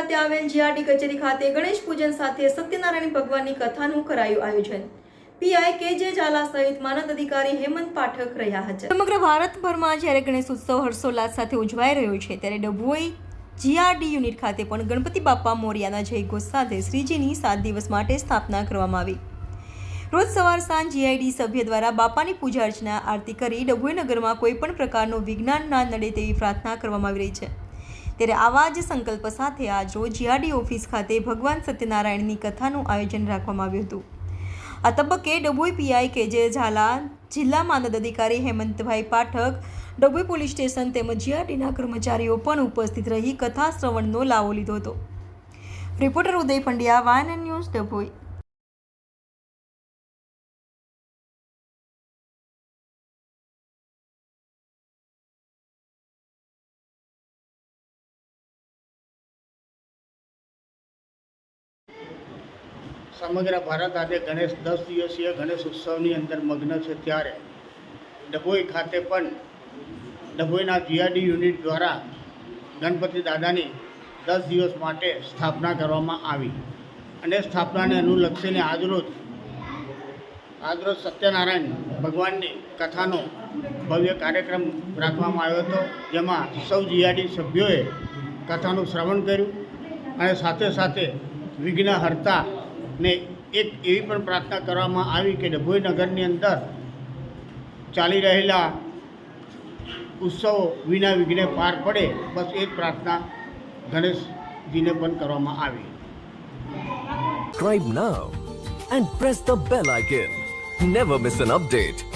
ખાતે આવેલ જીઆરડી કચેરી ખાતે ગણેશ પૂજન સાથે સત્યનારાયણ ભગવાનની કથાનું કરાયું આયોજન. પીઆઈ કે જે ઝાલા સહિત માનદ અધિકારી હેમંત પાઠક રહ્યા હતા. સમગ્ર ભારતભરમાં જ્યારે ગણેશ ઉત્સવ હર્ષોલ્લાસ સાથે ઉજવાઈ રહ્યો છે, ત્યારે ડભોઈ જીઆરડી યુનિટ ખાતે પણ ગણપતિ બાપા મોરિયાના જયઘોષ સાથે શ્રીજીની સાત દિવસ માટે સ્થાપના કરવામાં આવી. રોજ સવાર સાંજ જીઆઈડી સભ્ય દ્વારા બાપાની પૂજા અર્ચના, આરતી કરી ડભોઈ નગરમાં કોઈપણ પ્રકારનું વિજ્ઞાન ના નડે તેવી પ્રાર્થના કરવામાં આવી રહી છે. ત્યારે આવા જ સંકલ્પ સાથે આજ રોજ જીઆરડી ઓફિસ ખાતે ભગવાન સત્યનારાયણની કથાનું આયોજન રાખવામાં આવ્યું હતું. આ તબક્કે ડભોઈ પીઆઈ કે જે ઝાલા જિલ્લા માનદ અધિકારી હેમંતભાઈ પાઠક ડભોઈ પોલીસ સ્ટેશન તેમજ જીઆરડીના કર્મચારીઓ પણ ઉપસ્થિત રહી કથા શ્રવણનો લાવો લીધો હતો. રિપોર્ટર ઉદય પંડ્યા, વાયન ન્યૂઝ ડભોઈ. સમગ્ર ભારત આજે ગણેશ દસ દિવસીય ગણેશ ઉત્સવની અંદર મગ્ન છે ત્યારે ડભોઈ ખાતે પણ ડભોઈના જીઆરડી યુનિટ દ્વારા ગણપતિ દાદાની દસ દિવસ માટે સ્થાપના કરવામાં આવી અને સ્થાપનાને અનુલક્ષીને આજરોજ આજરોજ સત્યનારાયણ ભગવાનની કથાનો ભવ્ય કાર્યક્રમ રાખવામાં આવ્યો હતો, જેમાં સૌ જીઆરડી સભ્યોએ કથાનું શ્રવણ કર્યું અને સાથે સાથે વિઘ્નહર્તા ને એક એવી પણ પ્રાર્થના કરવામાં આવી કે ડભોઈ નગરની અંદર ચાલી રહેલા ઉત્સવો વિના વિઘ્ને પાર પડે, બસ એ જ પ્રાર્થના ગણેશજીને પણ કરવામાં આવી Subscribe now and press the bell icon. Never miss an update.